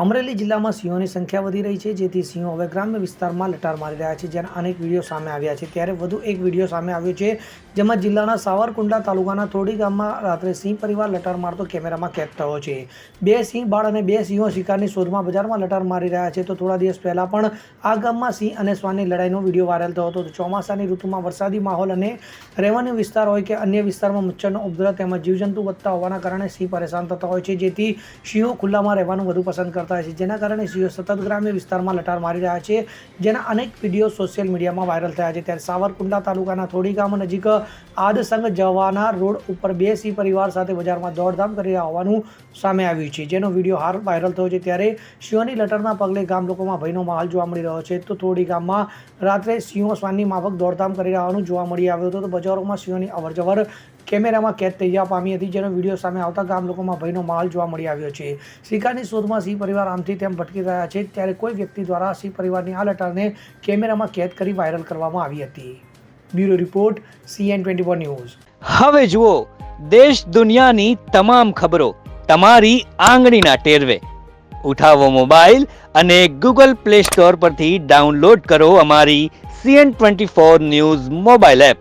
અમરેલી જિલ્લામાં સિંહોની સંખ્યા વધી રહી છે, જેથી સિંહો હવે ગ્રામ્ય વિસ્તારમાં લટાર મારી રહ્યા છે. જેના અનેક વીડિયો સામે આવ્યા છે, ત્યારે વધુ એક વીડિયો સામે આવ્યો છે, જેમાં જિલ્લાના સાવરકુંડલા તાલુકાના થોડી ગામમાં રાત્રે સિંહ પરિવાર લટાર મારતો કેમેરામાં કેદ થયો છે. બે સિંહ બાળ અને બે સિંહો શિકારની શોધમાં બજારમાં લટાર મારી રહ્યા છે. તો થોડા દિવસ પહેલાં પણ આ ગામમાં સિંહ અને શ્વાનની લડાઈનો વીડિયો વાયરલ થયો હતો. ચોમાસાની ઋતુમાં વરસાદી માહોલ અને રહેવાનો વિસ્તાર હોય કે અન્ય વિસ્તારમાં મચ્છરનો ઉપદ્રવ તેમજ જીવજંતુ વધતા હોવાના કારણે સિંહ પરેશાન થતા હોય છે, જેથી સિંહો ખુલ્લામાં રહેવાનું વધુ પસંદ કરતા હોય છે. જેના કારણે સિંહો સતત ગ્રામ્ય વિસ્તારમાં લટાર મારી રહ્યા છે. જેના અનેક વીડિયો સોશિયલ મીડિયામાં વાયરલ થયા છે. ત્યારે સાવરકુંડલા તાલુકાના થોડી ગામ નજીક આદસંગ જવાના રોડ ઉપર બે સિંહ પરિવાર સાથે બજારમાં દોડધામ કરી રહ્યા હોવાનું સામે આવ્યું છે. જેનો વીડિયો હાલ વાયરલ થયો છે. ત્યારે સિંહોની લટારના પગલે ગામ લોકોમાં ભયનો માહોલ જોવા મળી રહ્યો છે. તો થોડી ગામમાં રાત્રે સિંહો શ્વાનની માફક દોડધામ કરી રહ્યા હોવાનું જોવા મળી આવ્યું હતું. તો બજારોમાં સિંહોની અવરજવર કેમેરામાં કેદ થઈ જવા પામી હતી, જેનો વીડિયો સામે આવતા ગામ લોકોમાં ભયનો માહોલ જોવા મળી આવ્યો છે. શિકારની શોધમાં સિંહ પરિવાર આમથી તેમ ભટકી રહ્યા છે, ત્યારે કોઈ વ્યક્તિ દ્વારા સિંહ પરિવારની આ લટારને કેમેરામાં કેદ કરી વાયરલ કરવામાં આવી હતી. Bureau report, CN twenty four news. હવે જુઓ, દેશ દુનિયાની તમામ ખબરો તમારી આંગળીના ટેરવે. ઉઠાવો મોબાઈલ અને ગૂગલ પ્લે સ્ટોર પરથી ડાઉનલોડ કરો અમારી CN twenty four news mobile app.